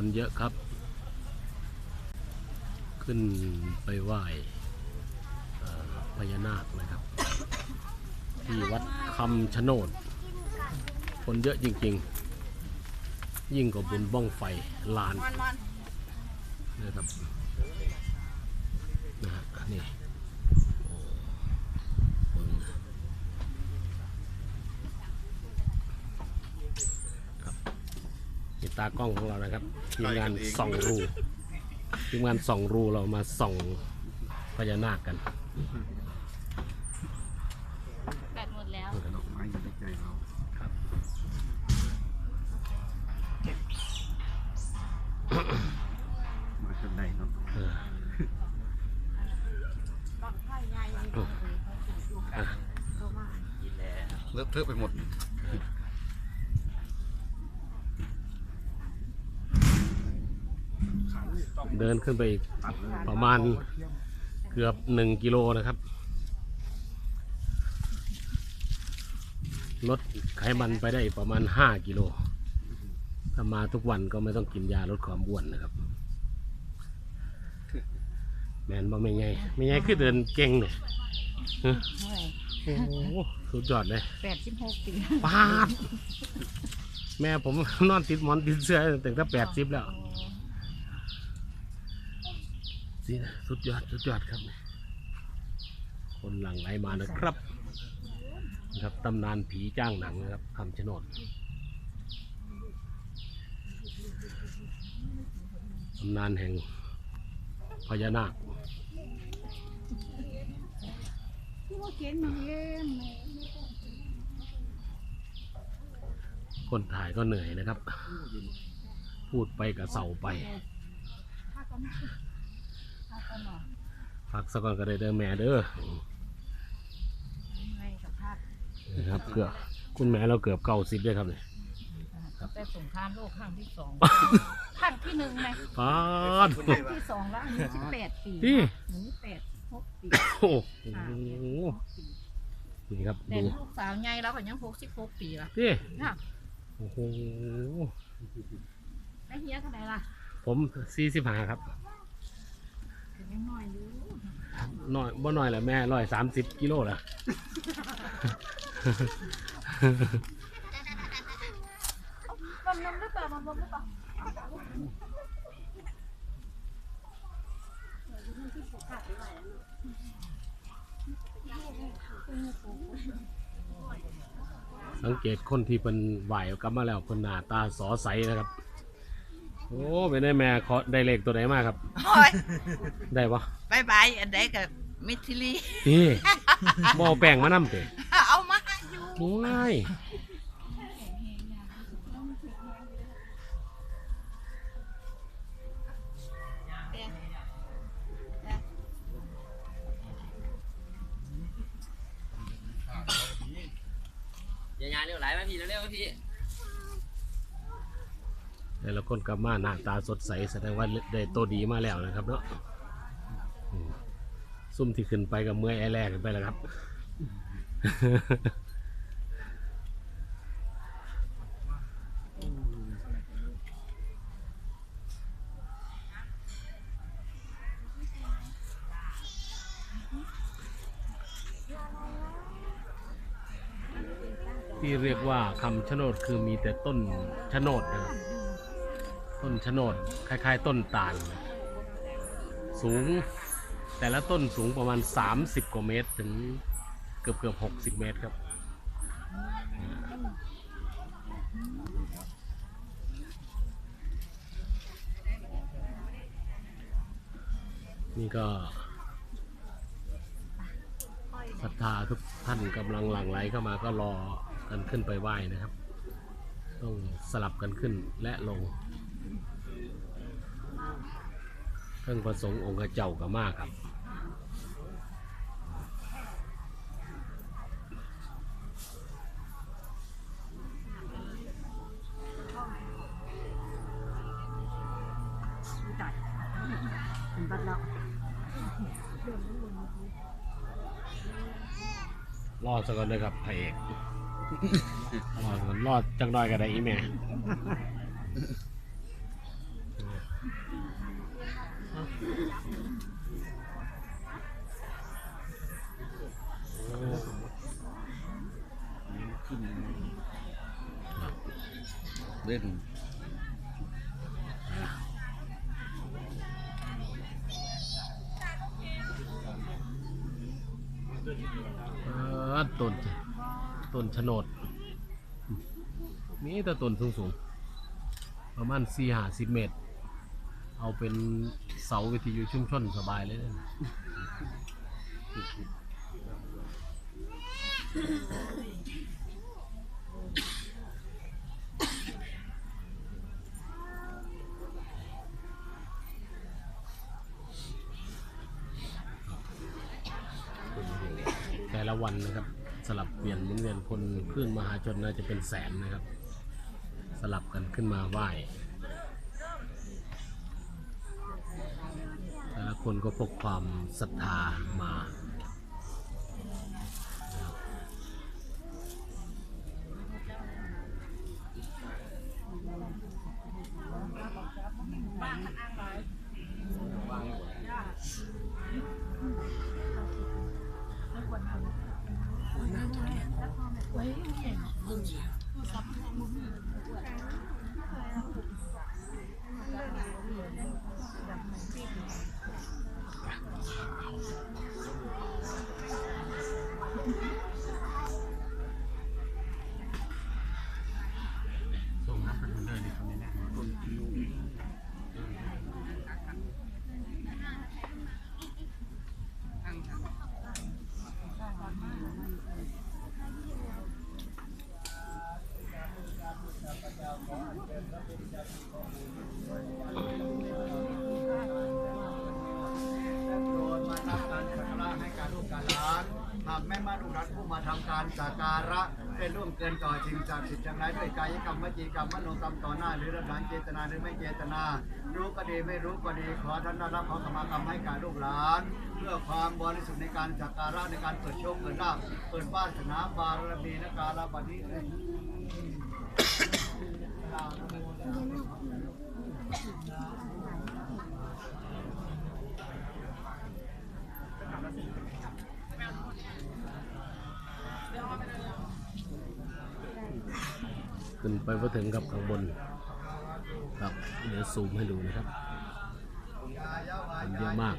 คนเยอะครับ ขึ้นไปไหว้เอ่อพญานาคนะครับ ที่วัดคำชะโนด คนเยอะจริงๆ ยิ่งกว่าบุญบ้องไฟลานมันมันนะครับนะฮะนี่โอ้เบิ่งครับนี่ ตากล้องของเรานะครับทีมงานส่องรูทีมงานส่องรูเรามาส่องพญานาคกันแปดหมดแล้วดอกไม้อยู่ในใจเราครับมาจนได้เนาะเออก็ไข่ใหญ่เลยเขาถึงอยู่กันก็ว่าเลอะเทอะไปหมด เดินขึ้นไปอีกตัดเลยประมาณเกือบหนึ่งกิโลนะครับลดไขมันไปได้ประมาณห้ากิโลถ้ามาทุกวันก็ไม่ต้องกินยาลดความอ้วนนะครับ แมนบ่ไม่ไงไม่ไงคือเดินเก่งเนี่ยฮะโอ้โหสุดยอดเลยแปดสิบหกปีปาดแม่ผมนอนติดหมอนติดเสื้อตั้งแต่แปดสิบแล้ว สิสุดยอดสุดยอดครับ คนหลังไหลมานะครับนะครับตำนานผีจ้างหนังนะครับคำชะโนดตำนานแห่งพญานาคคนถ่ายก็เหนื่อยนะครับ พูดไปกับเสาไป พักสักก่อนก็ได้เด้อแม่เด้อไม่สัมภาษณ์นะครับเกือบคุณแม่เราเกือบเก้าสิบเลยครับเนี่ยแต่สงครามโลกครั้งที่สองครั้งที่หนึ่งนะปาด ครั้งที่สองแล้วอันนี้สิบแปดปีนี่อันนี้แปดหกปีโอ้โหนี่ครับแต่ดูลูกสาวใหญ่แล้วก็ยังหกสิบหกปีละนี่น่ะโอ้โห ได้เฮียเท่าไหร่ล่ะผมสี่สิบห้าครับถึง ยังน้อยอยู่น้อยบ่น้อยแหละแม่ร้อยสามสิบกิโลละบำนมหรือเปล่าบำนมหรือเปล่าสังเกตคนที่เป็นไหวกลับมาแล้วคนหน้าตาสอใสนะครับ โอ้เป็นได้แม่ขอได้เลขตัวไหนมากครับ โอ้ยได้ปะบายบายอันใดกับมิทลีนี่บ่เอาแป้งมานํเตะเอามาอยู่โอ้ยอย่ายาเร็วไหลมาพี่เร็วๆพี่ แต่ละคนกลับมาหน้าตาสดใสแสดงว่าได้ตัวดีมาแล้วนะครับเนาะซุ่มที่ขึ้นไปกับเมื่อยไอแรกไปแล้วครับที่เรียกว่าคำชะโนดคือมีแต่ต้นชะโนดนะครับ ต้นชะโนดคล้าย ๆ ต้นตาล สูงแต่ละต้นสูงประมาณ 30 กว่าเมตรถึงเกือบเกือบ 60 เมตรครับ นี่ก็ศรัทธาทุกท่านกำลังหลั่งไหลเข้ามาก็รอกันขึ้นไปไหว้นะครับ ต้องสลับกันขึ้นและลง เรื่องประสงค์องค์เจ้ากับมากครับเป็นบัตรแล้วรอดสักก่อนเลยครับพระเอกรอดก่อนรอดจังน้อยก็ได้อีแม่ เล่นต้นต้นโฉนด มีแต่ต้นสูงๆ ประมาณสี่ห้าสิบเมตร เอาเป็นเสาวิทยุชุมชนสบายเลยนะแต่ละวันนะครับ สลับเปลี่ยนหมุนเวียนคนคลื่นมหาชนน่าจะเป็นแสนนะครับ สลับกันขึ้นมาไหว้ แต่ละ คนก็พกความศรัทธามาากแม่มาลูกหลานผู้มาทำการสักการะได้ร่วมเกินต่อสิ่งศักดิ์สิทธิ์จังไรด้วยกายกรรมวจีกรรมมโนกรรมต่อหน้า หรือระดานเจตนาหรือไม่เจตนา รู้ก็ดีไม่รู้ก็ดีขอท่านได้รับขอขมากรรมให้การลูกหลาน เพื่อความบริสุทธิ์ในการสักการะในการเปิดโชคเปิดลาภเปิดบ้านสนาบารมีนการาบัดนี้เลย ขึ้นไปพอถึงกับข้างบนครับเดี๋ยวซูมให้ดูนะครับมันเยอะมาก